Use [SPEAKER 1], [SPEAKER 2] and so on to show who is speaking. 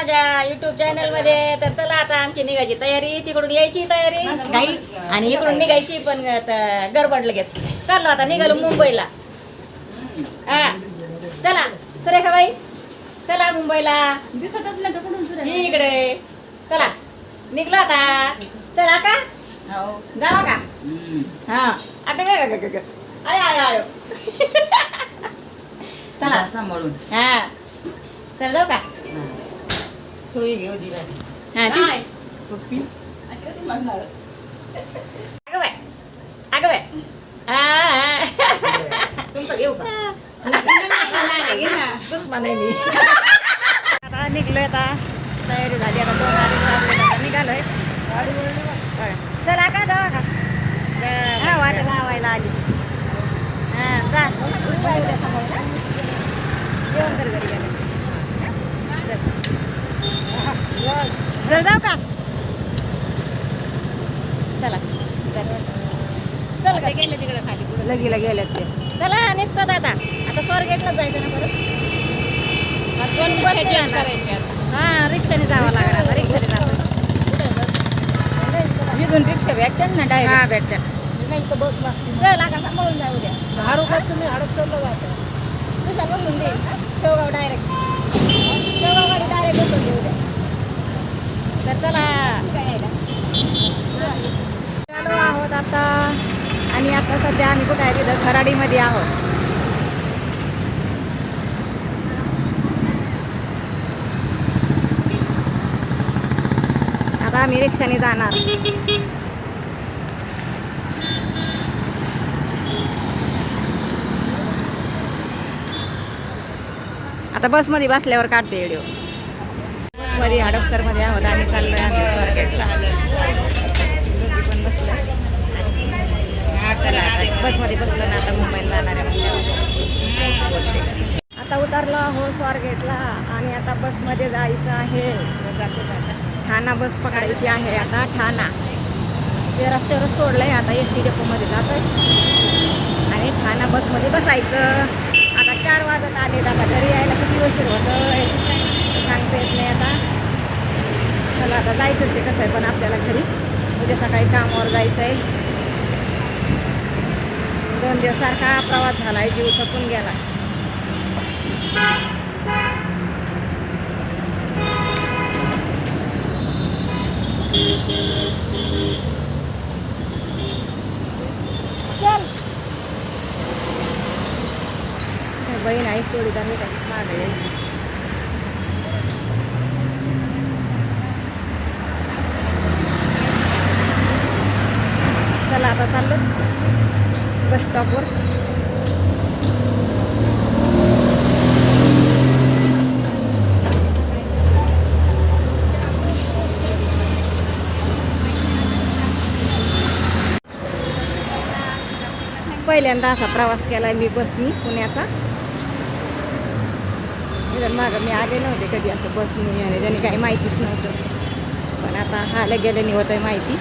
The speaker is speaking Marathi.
[SPEAKER 1] माझ्या युट्यूब चॅनलमध्ये. तर चला आता आमची निघायची तयारी. तिकडून यायची तयारी. घाई आणि इकडून निघायची पण गडबड लगेच. चाललो आता निघालो मुंबईला. हा. चला. सुरेखाबाई चला मुंबईला.
[SPEAKER 2] दिसतच नाही
[SPEAKER 1] इकडे. चला. निघलो आता. चला का?
[SPEAKER 2] हो
[SPEAKER 1] जावा का? हा. आता काय आय आय आय.
[SPEAKER 2] चला. सांभाळून.
[SPEAKER 1] हा. चल जाऊ का?
[SPEAKER 2] तो घेऊ दिला
[SPEAKER 1] हा ती
[SPEAKER 2] पप्पी
[SPEAKER 1] अगं बाय अगं बाय आ,
[SPEAKER 2] तुमचं घेऊ का
[SPEAKER 1] आ.
[SPEAKER 2] दुश्मन आहे मी
[SPEAKER 1] आता निघलोय आता तयारी झाली आता दोन आता निघालोय बघा. चला का जावा का हा वाट लावायला आली हा जा जेवण कर घरी गेलं चल जाऊ का चला. चल का?
[SPEAKER 2] गेले तिकडे खाली लगीला गेल्यात ते.
[SPEAKER 1] चला निघतो आता आता स्वारगेटला जायचं ना परत. हा रिक्षाने जावं लागणार रिक्षाने
[SPEAKER 2] इथून रिक्षा भेटतात ना
[SPEAKER 1] हा
[SPEAKER 2] डायरेक्ट
[SPEAKER 1] भेटत
[SPEAKER 3] नाही तर बस लागते.
[SPEAKER 1] चल आता सांभाळून जाऊ द्या.
[SPEAKER 3] दहा रुपयात तुम्ही? हडपसरला जाता.
[SPEAKER 1] तुझ्या बसून दे. शेवगाव डायरेक्ट शेवगाव गाडी डायरेक्ट बसून देऊ द्या तर चला आलो आहोत आता आणि आता सध्या आम्ही कुठे आहे तिथं? खराडीमध्ये आहोत. आता आम्ही रिक्षाने जाणार. आता बसमध्ये बसल्यावर काढते व्हिडिओ बसमध्ये हडपसरमध्ये आहोत आणि चाललोय आम्ही स्वारगेटला दोघी पण बसलोय
[SPEAKER 2] हा, चला आता.
[SPEAKER 1] बसमध्ये बसलो ना आता मुंबईला जाणार आहे म्हणल्यावर. आता उतरलो आहो स्वारगेटला आणि आता बसमध्ये जायचं आहे. ठाणा बस पकडायची आहे आता ठाणा. ते रस्त्यावर सोडलंय आता एस टी डेपोमध्ये जातोय. आणि ठाणा बसमध्ये बसायचं. आता चार वाजत आले आता घरी यायला किती उशीर होतं सांगता येत नाही आता. चला आता जायचंच आहे कसं आहे पण आपल्याला घरी. उद्या सकाळी कामावर जायचं आहे दोन दिवसारखा प्रवास झाला आहे जीव थकून गेला. बहीण आई सोडी तर मी काय मागे चला आता चाललो बस स्टॉपवर पहिल्यांदा असा प्रवास केला मी बसनी पुण्याचा. मागं मी आले नव्हते कधी असं बसनी आणि त्यांनी काही माहितीच नव्हतं. पण आता आल्या गेल्याने होतं माहिती.